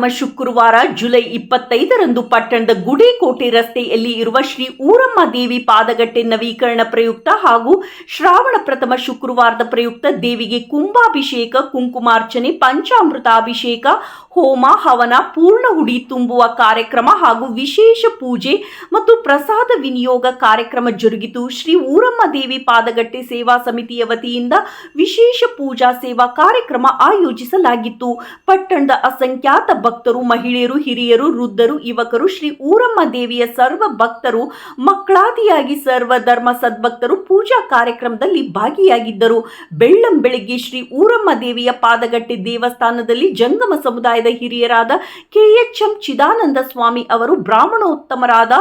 ಪ್ರಥಮ ಶುಕ್ರವಾರ ಜುಲೈ ಇಪ್ಪತ್ತೈದರಂದು ಪಟ್ಟಣದ ಗುಡಿಕೋಟೆ ರಸ್ತೆಯಲ್ಲಿ ಇರುವ ಶ್ರೀ ಊರಮ್ಮ ದೇವಿ ಪಾದಗಟ್ಟೆ ನವೀಕರಣ ಪ್ರಯುಕ್ತ ಹಾಗೂ ಶ್ರಾವಣ ಪ್ರಥಮ ಶುಕ್ರವಾರದ ಪ್ರಯುಕ್ತ ದೇವಿಗೆ ಕುಂಭಾಭಿಷೇಕ, ಕುಂಕುಮಾರ್ಚನೆ, ಪಂಚಾಮೃತಾಭಿಷೇಕ, ಹೋಮ, ಹವನ, ಪೂರ್ಣ ಹುಡಿ ತುಂಬುವ ಕಾರ್ಯಕ್ರಮ ಹಾಗೂ ವಿಶೇಷ ಪೂಜೆ ಮತ್ತು ಪ್ರಸಾದ ವಿನಿಯೋಗ ಕಾರ್ಯಕ್ರಮ ಜರುಗಿತು. ಶ್ರೀ ಊರಮ್ಮ ದೇವಿ ಪಾದಗಟ್ಟೆ ಸೇವಾ ಸಮಿತಿಯ ವತಿಯಿಂದ ವಿಶೇಷ ಪೂಜಾ ಸೇವಾ ಕಾರ್ಯಕ್ರಮ ಆಯೋಜಿಸಲಾಗಿತ್ತು. ಪಟ್ಟಣದ ಅಸಂಖ್ಯಾತ ಭಕ್ತರು, ಮಹಿಳೆಯರು, ಹಿರಿಯರು, ವೃದ್ಧರು, ಯುವಕರು, ಶ್ರೀ ಊರಮ್ಮ ದೇವಿಯ ಸರ್ವ ಭಕ್ತರು, ಮಕ್ಕಳಾದಿಯಾಗಿ ಸರ್ವ ಧರ್ಮ ಸದ್ಭಕ್ತರು ಪೂಜಾ ಕಾರ್ಯಕ್ರಮದಲ್ಲಿ ಭಾಗಿಯಾಗಿದ್ದರು. ಬೆಳ್ಳಂ ಬೆಳಿಗ್ಗೆ ಶ್ರೀ ಊರಮ್ಮ ದೇವಿಯ ಪಾದಗಟ್ಟೆ ದೇವಸ್ಥಾನದಲ್ಲಿ ಜಂಗಮ ಸಮುದಾಯದ ಹಿರಿಯರಾದ ಕೆಎಚ್ಎಂ ಚಿದಾನಂದ ಸ್ವಾಮಿ ಅವರು, ಬ್ರಾಹ್ಮಣೋತ್ತಮರಾದ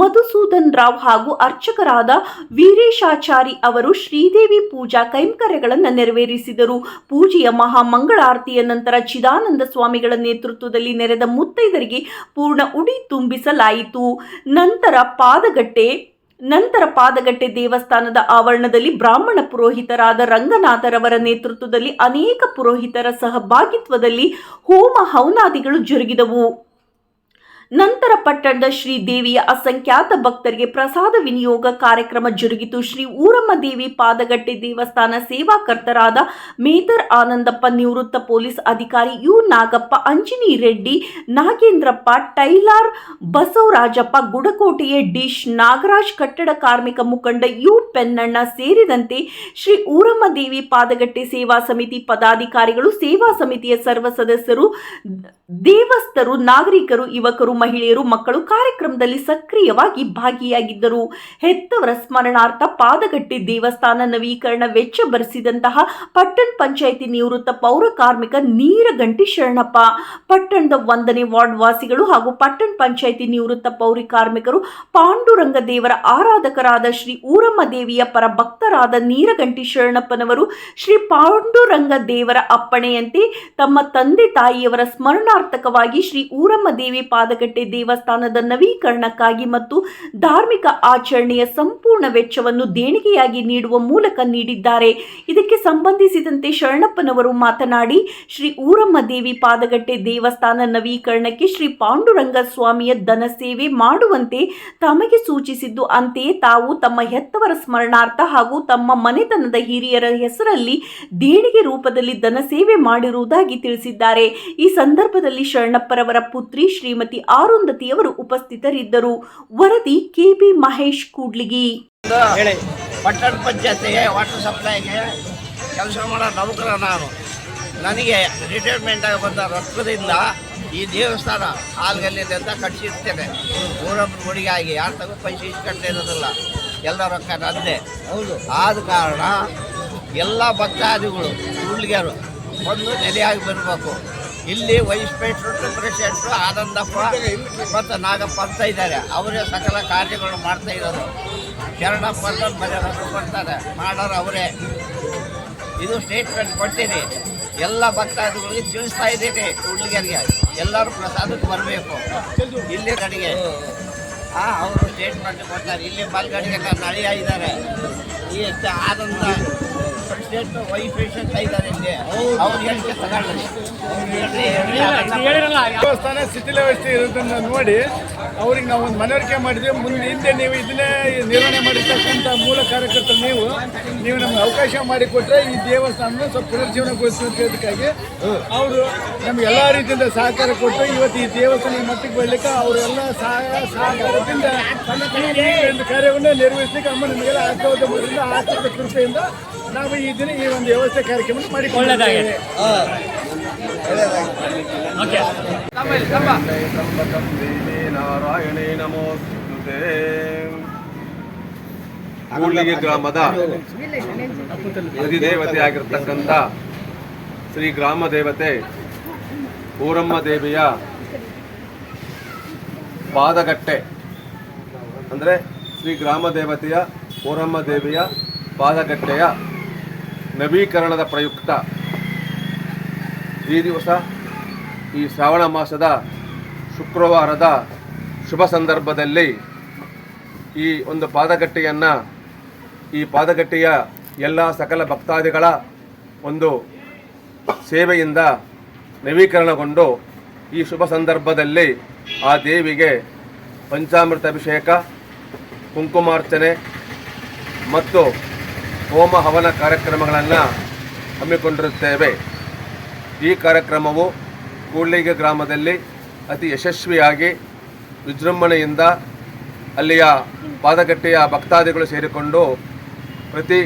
ಮಧುಸೂದನ್ ರಾವ್ ಹಾಗೂ ಅರ್ಚಕರಾದ ವೀರೇಶಾಚಾರಿ ಅವರು ಶ್ರೀದೇವಿ ಪೂಜಾ ಕೈಂಕರ್ಯಗಳನ್ನು ನೆರವೇರಿಸಿದರು. ಪೂಜೆಯ ಮಹಾಮಂಗಳಾರತಿಯ ನಂತರ ಚಿದಾನಂದ ಸ್ವಾಮಿಗಳ ನೇತೃತ್ವದಲ್ಲಿ ನೆರೆದ ಮುತ್ತೈದರಿಗೆ ಪೂರ್ಣ ಉಡಿ ತುಂಬಿಸಲಾಯಿತು. ನಂತರ ಪಾದಗಟ್ಟೆ ನಂತರ ಪಾದಗಟ್ಟೆ ದೇವಸ್ಥಾನದ ಆವರಣದಲ್ಲಿ ಬ್ರಾಹ್ಮಣ ಪುರೋಹಿತರಾದ ರಂಗನಾಥರವರ ನೇತೃತ್ವದಲ್ಲಿ ಅನೇಕ ಪುರೋಹಿತರ ಸಹಭಾಗಿತ್ವದಲ್ಲಿ ಹೋಮ ಹೌನಾದಿಗಳು ಜರುಗಿದವು. ನಂತರ ಪಟ್ಟಣದ ಶ್ರೀ ದೇವಿಯ ಅಸಂಖ್ಯಾತ ಭಕ್ತರಿಗೆ ಪ್ರಸಾದ ವಿನಿಯೋಗ ಕಾರ್ಯಕ್ರಮ ಜರುಗಿತು. ಶ್ರೀ ಊರಮ್ಮ ದೇವಿ ಪಾದಗಟ್ಟೆ ದೇವಸ್ಥಾನ ಸೇವಾಕರ್ತರಾದ ಮೇದರ್ ಆನಂದಪ್ಪ ನಿವೃತ್ತ ಪೊಲೀಸ್ ಅಧಿಕಾರಿ ಯು ನಾಗಪ್ಪ, ಅಂಜಿನಿ ರೆಡ್ಡಿ, ನಾಗೇಂದ್ರಪ್ಪ, ಟೈಲಾರ್ ಬಸವರಾಜಪ್ಪ, ಗುಡಕೋಟೆಯ ಡಿಶ್ ನಾಗರಾಜ್, ಕಟ್ಟಡ ಕಾರ್ಮಿಕ ಮುಖಂಡ ಯು ಪೆನ್ನಣ್ಣ ಸೇರಿದಂತೆ ಶ್ರೀ ಊರಮ್ಮ ದೇವಿ ಪಾದಗಟ್ಟೆ ಸೇವಾ ಸಮಿತಿ ಪದಾಧಿಕಾರಿಗಳು, ಸೇವಾ ಸಮಿತಿಯ ಸರ್ವ ಸದಸ್ಯರು, ದೇವಸ್ಥರು, ನಾಗರಿಕರು, ಯುವಕರು ಮಹಿಳೆಯರು, ಮಕ್ಕಳು ಕಾರ್ಯಕ್ರಮದಲ್ಲಿ ಸಕ್ರಿಯವಾಗಿ ಭಾಗಿಯಾಗಿದ್ದರು. ಹೆತ್ತವರ ಸ್ಮರಣಾರ್ಥ ಪಾದಗಟ್ಟಿ ದೇವಸ್ಥಾನ ನವೀಕರಣ ವೆಚ್ಚ ಭರಿಸಿದಂತಹ ಪಟ್ಟಣ ಪಂಚಾಯಿತಿ ನಿವೃತ್ತ ಪೌರ ಕಾರ್ಮಿಕ ನೀರಗಂಟಿ ಶರಣಪ್ಪ, ಪಟ್ಟಣದ ಒಂದನೇ ವಾರ್ಡ್ ವಾಸಿಗಳು ಹಾಗೂ ಪಟ್ಟಣ ಪಂಚಾಯಿತಿ ನಿವೃತ್ತ ಪೌರಿ ಕಾರ್ಮಿಕರು, ಪಾಂಡುರಂಗ ದೇವರ ಆರಾಧಕರಾದ ಶ್ರೀ ಊರಮ್ಮ ದೇವಿಯ ಪರ ಭಕ್ತರಾದ ನೀರಗಂಟಿ ಶರಣಪ್ಪನವರು, ಶ್ರೀ ಪಾಂಡುರಂಗ ದೇವರ ಅಪ್ಪಣೆಯಂತೆ ತಮ್ಮ ತಂದೆ ತಾಯಿಯವರ ಸ್ಮರಣಾರ್ಥಕವಾಗಿ ಶ್ರೀ ಊರಮ್ಮ ದೇವಿ ಪಾದಗಟ್ಟೆ ದೇವಸ್ಥಾನದ ನವೀಕರಣಕ್ಕಾಗಿ ಮತ್ತು ಧಾರ್ಮಿಕ ಆಚರಣೆಯ ಸಂಪೂರ್ಣ ವೆಚ್ಚವನ್ನು ದೇಣಿಗೆಯಾಗಿ ನೀಡುವ ಮೂಲಕ ನೀಡಿದ್ದಾರೆ. ಇದಕ್ಕೆ ಸಂಬಂಧಿಸಿದಂತೆ ಶರಣಪ್ಪನವರು ಮಾತನಾಡಿ, ಶ್ರೀ ಊರಮ್ಮ ದೇವಿ ಪಾದಗಟ್ಟೆ ದೇವಸ್ಥಾನ ನವೀಕರಣಕ್ಕೆ ಶ್ರೀ ಪಾಂಡುರಂಗ ಸ್ವಾಮಿಯ ಧನ ಸೇವೆ ಮಾಡುವಂತೆ ತಮಗೆ ಸೂಚಿಸಿದ್ದು, ಅಂತೆಯೇ ತಾವು ತಮ್ಮ ಹೆತ್ತವರ ಸ್ಮರಣಾರ್ಥ ಹಾಗೂ ತಮ್ಮ ಮನೆತನದ ಹಿರಿಯರ ಹೆಸರಲ್ಲಿ ದೇಣಿಗೆ ರೂಪದಲ್ಲಿ ಧನ ಸೇವೆ ಮಾಡಿರುವುದಾಗಿ ತಿಳಿಸಿದ್ದಾರೆ. ಈ ಸಂದರ್ಭದಲ್ಲಿ ಶರಣಪ್ಪರವರ ಪುತ್ರಿ ಶ್ರೀಮತಿ ಆರುಂಧತಿಯವರು ಉಪಸ್ಥಿತರಿದ್ದರು. ವರದಿ ಕೆಬಿ ಮಹೇಶ್ ಕೂಡ್ಲಿಗಿ. ಪಟ್ಟಣ ಪಂಚಾಯತಿಗೆ ವಾಟರ್ ಸಪ್ಲೈಗೆ ಕೆಲಸ ಮಾಡೋ ನೌಕರ ನಾನು. ನನಗೆ ರಿಟೈರ್ಮೆಂಟ್ ಆಗಿ ಬಂದ ರೊಕ್ಕದಿಂದ ಈ ದೇವಸ್ಥಾನ ಹಾಲ್ಗಲ್ಲಿದೆ ಅಂತ ಕಟ್ಟಿಸಿರ್ತೇನೆ ಊರೊಬ್ಬರು ಆಗಿ ಯಾರು ತಗೋ ಪೈಸೆ ಇಸ್ಕೊಂಡೇ ಇರೋದಿಲ್ಲ. ಎಲ್ಲ ರೊಕ್ಕ ನಂದೆ. ಹೌದು ಆದ ಕಾರಣ ಎಲ್ಲ ಭಕ್ತಾದಿಗಳು ಹುಡುಗಿಯರು ಒಂದು ನೆಲೆಯಾಗಿ ಬರಬೇಕು. ಇಲ್ಲಿ ವೈಸ್ ಪ್ರೆಸಿಡೆಂಟ್ ಪ್ರೆಸಿಡೆಂಟು ಆನಂದಪ್ಪ ಮತ್ತು ನಾಗಪ್ಪ ಅಂತ ಇದ್ದಾರೆ. ಅವರೇ ಸಕಲ ಕಾರ್ಯಗಳು ಮಾಡ್ತಾ ಇರೋದು. ಶರಣಪ್ಪ ಅಂತ ಬರ್ತಾರೆ ಮಾಡೋರು ಅವರೇ. ಇದು ಸ್ಟೇಟ್ಮೆಂಟ್ ಕೊಟ್ಟಿನಿ ಎಲ್ಲ ಭಕ್ತಾದಿಗಳಿಗೆ ತಿಳಿಸ್ತಾ ಇದ್ದೀನಿ ಹುಡುಗರಿಗೆ ಎಲ್ಲರೂ ಪ್ರಸಾದಕ್ಕೆ ಬರಬೇಕು. ಇಲ್ಲಿ ಕಡೆಗೆ ಹಾಂ ಅವರು ಸ್ಟೇಟ್ಮೆಂಟ್ ಕೊಡ್ತಾರೆ. ಇಲ್ಲಿ ಬಲ್ಗಡೆಗೆ ನಳಿಯ ಇದ್ದಾರೆ. ಈ ಆನಂದ ಪ್ರೆಸಿಡೆಂಟ್ ವೈಸ್ ವ್ಯವಸ್ಥೆ ಇದ್ದಾರೆ ಇಲ್ಲಿ ಅವ್ರು ಹೇಳಿಕೆ ತಗೊಳ್ಳಿ ದೇವಸ್ಥಾನ ಶಿಥಿಲಾವಸ್ಥೆ ಇರೋದನ್ನ ನೋಡಿ ಅವ್ರಿಗೆ ನಾವು ಒಂದು ಮನವರಿಕೆ ಮಾಡಿದ್ವಿ. ಮುಂದೆ ಹಿಂದೆ ನೀವು ಇದನ್ನೇ ನಿರ್ವಹಣೆ ಮಾಡಿರ್ತಕ್ಕಂಥ ಮೂಲ ಕಾರ್ಯಕರ್ತರು ನೀವು ನೀವು ನಮ್ಗೆ ಅವಕಾಶ ಮಾಡಿಕೊಟ್ರೆ ಈ ದೇವಸ್ಥಾನ ಸ್ವಲ್ಪ ಪುನರ್ಜೀವನಗೊಳಿಸೋದಕ್ಕಾಗಿ ಅವರು ನಮ್ಗೆ ಎಲ್ಲ ರೀತಿಯಿಂದ ಸಹಕಾರ ಕೊಟ್ಟು ಇವತ್ತು ಈ ದೇವಸ್ಥಾನ ಮಟ್ಟಿಗೆ ಬರಲಿಕ್ಕೆ ಅವರೆಲ್ಲ ಸಹ ಸಹಕಾರದಿಂದ ಒಂದು ಕಾರ್ಯವನ್ನು ನಿರ್ವಹಿಸಲಿಕ್ಕೆ ಅಮ್ಮ ನಿಮಗೆಲ್ಲ ಆಶೀರ್ವಾದ ಮಾಡೋದ್ರಿಂದ ಆಶೀರ್ವಾದ ಕೃಪೆಯಿಂದ ನಾವು ಈ ದಿನ ಈ ಒಂದು ವ್ಯವಸ್ಥೆ ಕಾರ್ಯಕ್ರಮ ದೇವಿ ನಾರಾಯಣೇ ನಮೋಸ್ತುತೆ ಕೂಡ್ಲಿಗೆ ಗ್ರಾಮದ ಅಧಿದೇವತೆ ಆಗಿರ್ತಕ್ಕಂಥ ಶ್ರೀ ಗ್ರಾಮ ದೇವತೆ ಊರಮ್ಮ ದೇವಿಯ ಪಾದಗಟ್ಟೆ ಅಂದರೆ ಶ್ರೀ ಗ್ರಾಮ ದೇವತೆಯ ಊರಮ್ಮ ದೇವಿಯ ಪಾದಗಟ್ಟೆಯ ನವೀಕರಣದ ಪ್ರಯುಕ್ತ. ಈ ದಿವಸ, ಈ ಶ್ರಾವಣ ಮಾಸದ ಶುಕ್ರವಾರದ ಶುಭ ಸಂದರ್ಭದಲ್ಲಿ ಈ ಒಂದು ಪಾದಗಟ್ಟೆಯನ್ನು, ಈ ಪಾದಗಟ್ಟೆಯ ಎಲ್ಲ ಸಕಲ ಭಕ್ತಾದಿಗಳ ಒಂದು ಸೇವೆಯಿಂದ ನವೀಕರಣಗೊಂಡು ಈ ಶುಭ ಸಂದರ್ಭದಲ್ಲಿ ಆ ದೇವಿಗೆ ಪಂಚಾಮೃತ ಅಭಿಷೇಕ ಕುಂಕುಮಾರ್ಚನೆ ಮತ್ತು ಹೋಮ ಹವನ ಕಾರ್ಯಕ್ರಮಗಳನ್ನು ಹಮ್ಮಿಕೊಂಡಿರುತ್ತೇವೆ. ಈ ಕಾರ್ಯಕ್ರಮವು ಕೂಡ್ಲಿಗೆ ಗ್ರಾಮದಲ್ಲಿ ಅತಿ ಯಶಸ್ವಿಯಾಗಿ ವಿಜೃಂಭಣೆಯಿಂದ ಅಲ್ಲಿಯ ಪಾದಗಟ್ಟೆಯ ಭಕ್ತಾದಿಗಳು ಸೇರಿಕೊಂಡು ಪ್ರತಿ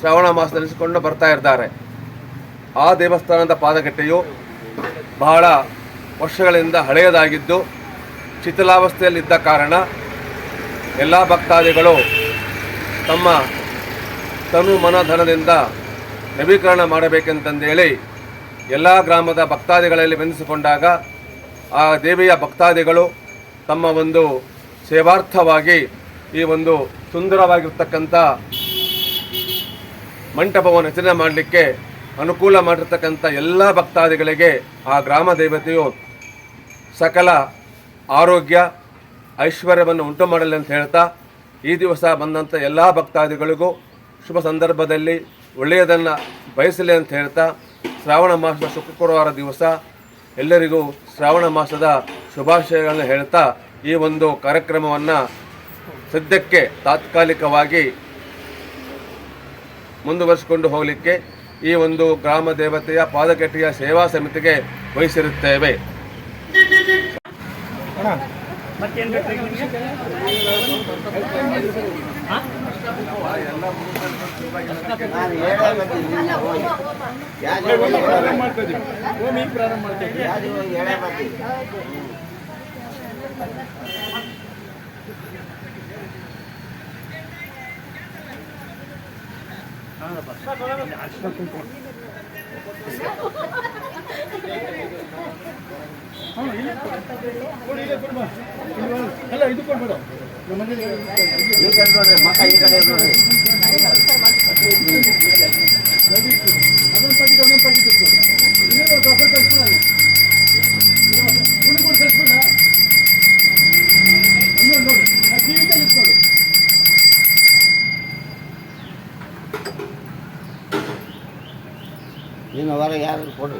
ಶ್ರಾವಣ ಮಾಸ ನಡೆಸಿಕೊಂಡು ಬರ್ತಾ ಇದ್ದಾರೆ. ಆ ದೇವಸ್ಥಾನದ ಪಾದಗಟ್ಟೆಯು ಬಹಳ ವರ್ಷಗಳಿಂದ ಹಳೆಯದಾಗಿದ್ದು, ಶಿಥಿಲಾವಸ್ಥೆಯಲ್ಲಿದ್ದ ಕಾರಣ ಎಲ್ಲ ಭಕ್ತಾದಿಗಳು ತಮ್ಮ ತನು ಮನಧನದಿಂದ ನವೀಕರಣ ಮಾಡಬೇಕೆಂತಂದೇಳಿ ಎಲ್ಲ ಗ್ರಾಮದ ಭಕ್ತಾದಿಗಳಲ್ಲಿ ಬೆನಿಸಿಕೊಂಡಾಗ ಆ ದೇವಿಯ ಭಕ್ತಾದಿಗಳು ತಮ್ಮ ಒಂದು ಸೇವಾರ್ಥವಾಗಿ ಈ ಒಂದು ಸುಂದರವಾಗಿರ್ತಕ್ಕಂಥ ಮಂಟಪವನ್ನು ರಚನೆ ಮಾಡಲಿಕ್ಕೆ ಅನುಕೂಲ ಮಾಡಿರ್ತಕ್ಕಂಥ ಎಲ್ಲ ಭಕ್ತಾದಿಗಳಿಗೆ ಆ ಗ್ರಾಮ ದೇವತೆಯು ಸಕಲ ಆರೋಗ್ಯ, ಐಶ್ವರ್ಯವನ್ನು ಉಂಟು ಮಾಡಲಿ ಅಂತ ಹೇಳ್ತಾ ಈ ದಿವಸ ಬಂದಂಥ ಎಲ್ಲ ಭಕ್ತಾದಿಗಳಿಗೂ ಶುಭ ಸಂದರ್ಭದಲ್ಲಿ ಒಳ್ಳೆಯದನ್ನು ಬಯಸಲಿ ಅಂತ ಹೇಳ್ತಾ ಶ್ರಾವಣ ಮಾಸದ ಶುಕ್ರವಾರ ದಿವಸ ಎಲ್ಲರಿಗೂ ಶ್ರಾವಣ ಮಾಸದ ಶುಭಾಶಯಗಳನ್ನು ಹೇಳ್ತಾ ಈ ಒಂದು ಕಾರ್ಯಕ್ರಮವನ್ನು ಸದ್ಯಕ್ಕೆ ತಾತ್ಕಾಲಿಕವಾಗಿ ಮುಂದುವರಿಸಿಕೊಂಡು ಹೋಗಲಿಕ್ಕೆ ಈ ಒಂದು ಗ್ರಾಮ ದೇವತೆಯ ಪಾದಕಟ್ಟಿಯ ಸೇವಾ ಸಮಿತಿಗೆ ವಹಿಸಿರುತ್ತೇವೆ. ಪ್ರಾರಂಭ ಮಾಡ್ತಾ ಇದೀವಿ ಹೋಮ್ ಈಗ ಪ್ರಾರಂಭ ಮಾಡ್ತಾ ಇದ್ದೀವಿ ಪ್ರಾರಂಭ ಇಲ್ಲಿ ಕೊಡು, ಇಲ್ಲೇ ಕೊಡು ಬಾ. ಇಲ್ಲಿ ಬಾ. ಅಲ್ಲ ಇದು ಕೊಡ್ಬೇಡ ಅದೊಂದು ಪ್ಯಾಕೆಟ್ ಅದೊಂದು ಪ್ಯಾಕೆಟ್ ಇಟ್ಕೊಡು ಇನ್ನೇ ಒಂದು ಹೊಸ ಕಳ್ಸ್ಬಿಡ ಹುಡುಗ ಕಳ್ಸ್ಬಿಡ ಇನ್ನೊಂದು ನೋಡು ಆ ಟಿವಿದಲ್ಲಿ ಇಟ್ಕೊಡು ಇನ್ನು ಹೊರಗೆ ಯಾರು ಕೊಡ್ರಿ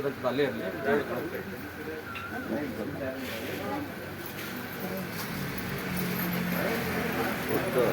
ಇಸ್ಕೊಂಬಿಡ ಅಲ್ಲೇ ಇರಲಿ. ಹಾಂ ಸರಿ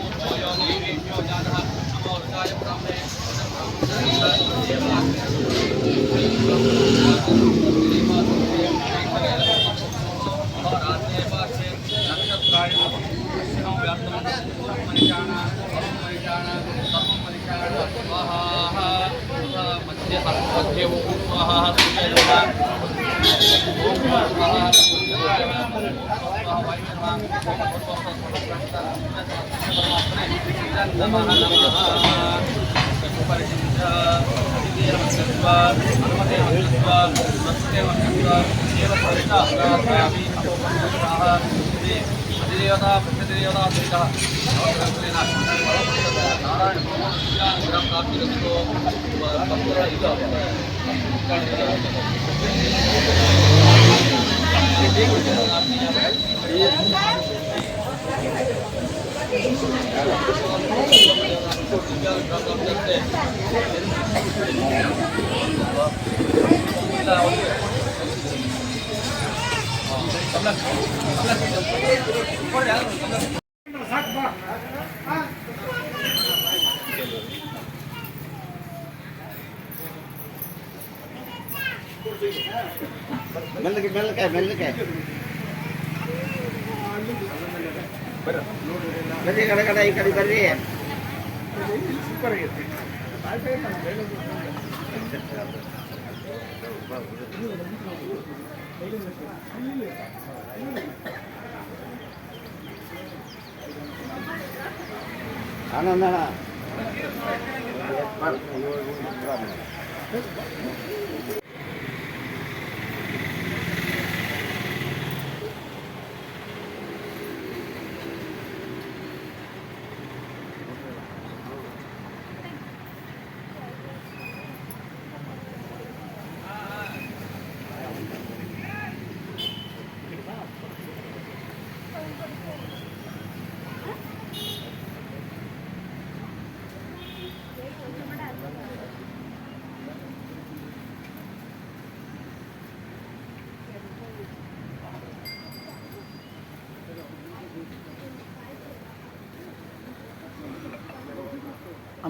ನೀವು ನೋಡು ಅಲ್ಲೇ ಇರಲಿ ಮಧ್ಯೆ ಮೆಲ್ಲಗೆ ಮೆಲ್ಲಗೆ ಮೆಲ್ಲಗೆ ಬರ್ರಿ ಕಡೆ ಕಡೆ ಈ ಕಡೆ ಬರ್ರಿ ಸೂಪರ್ ಆಗೈತಿ ಆನಂದ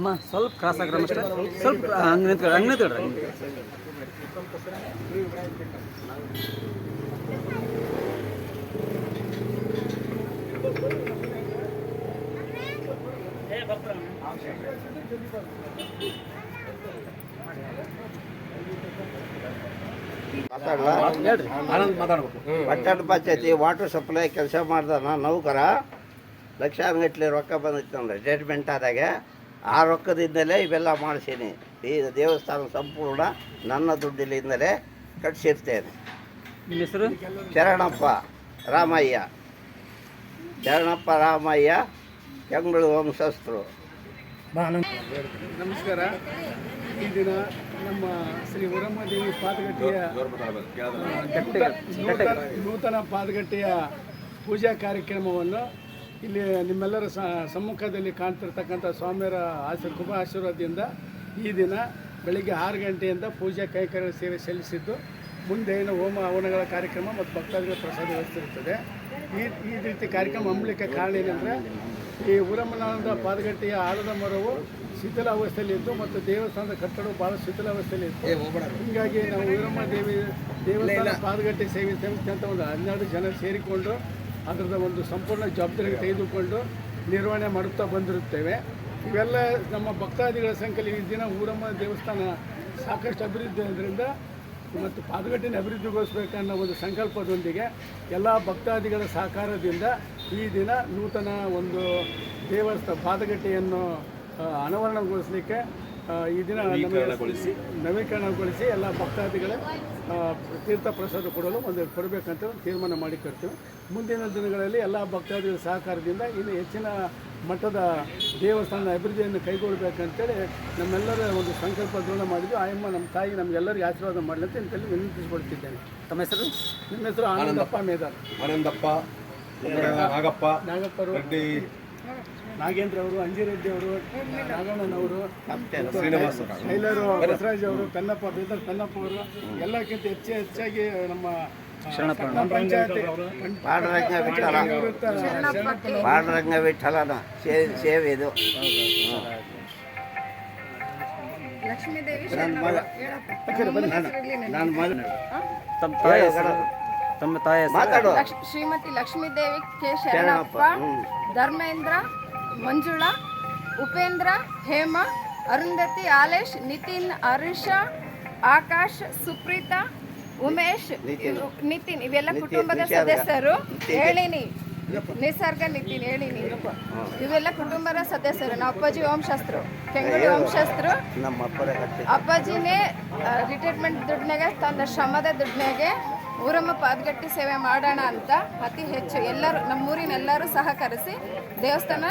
ಅಮ್ಮ ಸ್ವಲ್ಪ ಕ್ರಾಸ್ ಆಗ್ರಮ್ಮ ಅಷ್ಟೇ. ಸ್ವಲ್ಪ ಹಂಗೆ ನಿಂತ್ಕೊಳ್ಳಿ ಹಂಗೆ ನಿಂತ್ಕೊಳ್ರಿ. ಹಂಗೆ ಮಾತಾಡಲ್ಲ ಹೇಳ್ರಿ. ಆನಂದ್ ಮಾತಾಡ್ಬೇಕು. ಪಟ್ಟಣ ಪಂಚಾಯತಿ ವಾಟರ್ ಸಪ್ಲೈ ಕೆಲಸ ಮಾಡ್ದ ನೌಕರ. ಲಕ್ಷಾನುಗಟ್ಲೆ ರೊಕ್ಕ ಬಂದಿತ್ತು ಅಂದ್ರೆ ರಿಟೈರ್ಮೆಂಟ್ ಆದಾಗ. ಆ ರೊಕ್ಕದಿಂದಲೇ ಇವೆಲ್ಲ ಮಾಡಿಸೀನಿ. ಈ ದೇವಸ್ಥಾನ ಸಂಪೂರ್ಣ ನನ್ನ ದುಡ್ಡಿಲಿಂದಲೇ ಕಟ್ಟಿಸಿರ್ತೇನೆ ನಿಮ್ಮ ಹೆಸರು? ಶರಣಪ್ಪ ರಾಮಯ್ಯ. ಶರಣಪ್ಪ ರಾಮಯ್ಯ ಕೆಂಗಳು ವಂಶಸ್ಥರು. ನಮಸ್ಕಾರ. ಈ ದಿನ ನಮ್ಮ ಶ್ರೀ ದೇವಿ ಪಾದಗಟ್ಟೆಯ ನೂತನ ನೂತನ ಪಾದಗಟ್ಟೆಯ ಪೂಜಾ ಕಾರ್ಯಕ್ರಮವನ್ನು ಇಲ್ಲಿ ನಿಮ್ಮೆಲ್ಲರ ಸಮ್ಮುಖದಲ್ಲಿ ಕಾಣ್ತಿರ್ತಕ್ಕಂಥ ಸ್ವಾಮಿಯರ ಆಶೀರ್ ಕೃಪಾ ಆಶೀರ್ವಾದದಿಂದ ಈ ದಿನ ಬೆಳಿಗ್ಗೆ ಆರು ಗಂಟೆಯಿಂದ ಪೂಜಾ ಕೈಕರ್ಯ ಸೇವೆ ಸಲ್ಲಿಸಿದ್ದು ಮುಂದೆ ಏನು ಹೋಮ ಹವನಗಳ ಕಾರ್ಯಕ್ರಮ ಮತ್ತು ಭಕ್ತಾದಿಗಳ ಪ್ರಸಾದ ವ್ಯವಸ್ಥೆ ಇರ್ತದೆ ಈ ಈ ರೀತಿ ಕಾರ್ಯಕ್ರಮ ಹಮ್ಮಲಿಕ್ಕೆ ಕಾರಣ ಏನಂದರೆ ಈ ಊರಮ್ಮನಾನಂದ ಪಾದಗಟ್ಟೆಯ ಆಲದ ಮರವು ಶಿಥಿಲಾವಸ್ಥೆಯಲ್ಲಿತ್ತು ಮತ್ತು ದೇವಸ್ಥಾನದ ಕಟ್ಟಡವು ಭಾಳ ಶಿಥಿಲಾವಸ್ಥೆಯಲ್ಲಿ ಇತ್ತು ಹೀಗಾಗಿ ನಾವು ವೀರಮ್ಮ ದೇವಿ ದೇವಸ್ಥಾನ ಪಾದಗಟ್ಟೆ ಸೇವೆ ಅಂತ ಒಂದು ಹನ್ನೆರಡು ಜನ ಸೇರಿಕೊಂಡು ಅದರದ ಒಂದು ಸಂಪೂರ್ಣ ಜವಾಬ್ದಾರಿ ತೆಗೆದುಕೊಂಡು ನಿರ್ವಹಣೆ ಮಾಡುತ್ತಾ ಬಂದಿರುತ್ತೇವೆ. ಇವೆಲ್ಲ ನಮ್ಮ ಭಕ್ತಾದಿಗಳ ಸಂಖ್ಯೆಯಲ್ಲಿ ಈ ದಿನ ಊರಮ್ಮ ದೇವಸ್ಥಾನ ಸಾಕಷ್ಟು ಅಭಿವೃದ್ಧಿ ಆದ್ದರಿಂದ ಮತ್ತು ಪಾದಗಟ್ಟಿನ ಅಭಿವೃದ್ಧಿಗೊಳಿಸಬೇಕನ್ನೋ ಒಂದು ಸಂಕಲ್ಪದೊಂದಿಗೆ ಎಲ್ಲ ಭಕ್ತಾದಿಗಳ ಸಹಕಾರದಿಂದ ಈ ದಿನ ನೂತನ ಒಂದು ದೇವಸ್ಥಾನ ಪಾದಗಟ್ಟೆಯನ್ನು ಅನಾವರಣಗೊಳಿಸಲಿಕ್ಕೆ ಈ ದಿನ ನವೀಕರಣಗೊಳಿಸಿ. ನವೀಕರಣಗೊಳಿಸಿ ಎಲ್ಲ ಭಕ್ತಾದಿಗಳ ತೀರ್ಥ ಪ್ರಸಾದ ಕೊಡಲು ಒಂದು ಕೊಡಬೇಕಂತ ಒಂದು ತೀರ್ಮಾನ ಮಾಡಿಕೊಡ್ತೀವಿ ಮುಂದಿನ ದಿನಗಳಲ್ಲಿ ಎಲ್ಲ ಭಕ್ತಾದಿಗಳ ಸಹಕಾರದಿಂದ ಇನ್ನು ಹೆಚ್ಚಿನ ಮಟ್ಟದ ದೇವಸ್ಥಾನದ ಅಭಿವೃದ್ಧಿಯನ್ನು ಕೈಗೊಳ್ಳಬೇಕಂತೇಳಿ ನಮ್ಮೆಲ್ಲರ ಒಂದು ಸಂಕಲ್ಪ ದೃಢ ಮಾಡಿದ್ದು ಆಯಮ್ಮ ನಮ್ಮ ತಾಯಿ ನಮಗೆಲ್ಲರಿಗೂ ಆಶೀರ್ವಾದ ಮಾಡಲಿ ಅಂತ ಇಂತಲ್ಲಿ ವಿನಂತಿಸಿಕೊಳ್ತಿದ್ದೇನೆ. ತಮ್ಮ ಹೆಸರು? ನಿಮ್ಮ ಹೆಸರು ಆನಂದಪ್ಪ ಮೇದಾರ್. ಆನಂದಪ್ಪ. ನಾಗಪ್ಪ. ನಾಗಪ್ಪರು ರೆಡ್ಡಿ. ನಾಗೇಂದ್ರ ಅವರು ಅಂಜಿರೆಡ್ಡಿ ಅವರು ನಾಗಣ್ಣನವರು ಶ್ರೀನಿವಾಸ ಟೈಲರು ಬಸವರಾಜ್ ಅವರು ಪೆನ್ನಪ್ಪ ಬೀದರ್ ಪೆನ್ನಪ್ಪ ಅವರು ಎಲ್ಲಕ್ಕಿಂತ ಹೆಚ್ಚು ಹೆಚ್ಚಾಗಿ ನಮ್ಮ ಪಾಂಡುರಂಗ ವಿಠಲ ವಿಠಲನ ಸೇವೆ ಇದು. ಲಕ್ಷ್ಮೀದೇವಿ ನನ್ನ ಮಗ. ತಮ್ಮ ತಾಯಿ ತಮ್ಮ ಶ್ರೀಮತಿ ಲಕ್ಷ್ಮೀದೇವಿ ಕೆ. ಶರಣಪ್ಪ. ಧರ್ಮೇಂದ್ರ ಮಂಜುಳಾ ಉಪೇಂದ್ರ ಹೇಮ ಅರುಂಧತಿ ಆಲೇಶ್ ನಿತಿನ್ ಹರೀಶ ಆಕಾಶ್ ಸುಪ್ರೀತಾ ಉಮೇಶ್ ನಿತಿನ್. ಇವೆಲ್ಲ ಕುಟುಂಬದ ಸದಸ್ಯರು. ಹೇಳಿನಿ. ನಿಸರ್ಗ ನಿತಿನ್ ಹೇಳಿನಿ. ಇವೆಲ್ಲ ಕುಟುಂಬದ ಸದಸ್ಯರು. ನಮ್ಮ ಅಪ್ಪಾಜಿ ವಂಶಸ್ಥರು. ಕೆಂಗಡಿ ವಂಶಸ್ಥರು. ಅಪ್ಪಾಜಿನೇ ರಿಟೈರ್ಮೆಂಟ್ ದುಡ್ಡಿನಾಗೆ ತನ್ನ ಶ್ರಮದ ದುಡ್ಡಿನಾಗೆ ಊರಮ್ಮ ಪಾದಗಟ್ಟಿ ಸೇವೆ ಮಾಡೋಣ ಅಂತ ಅತಿ ಹೆಚ್ಚು ಎಲ್ಲರೂ ನಮ್ಮೂರಿನ ಎಲ್ಲರೂ ಸಹಕರಿಸಿ ದೇವಸ್ಥಾನ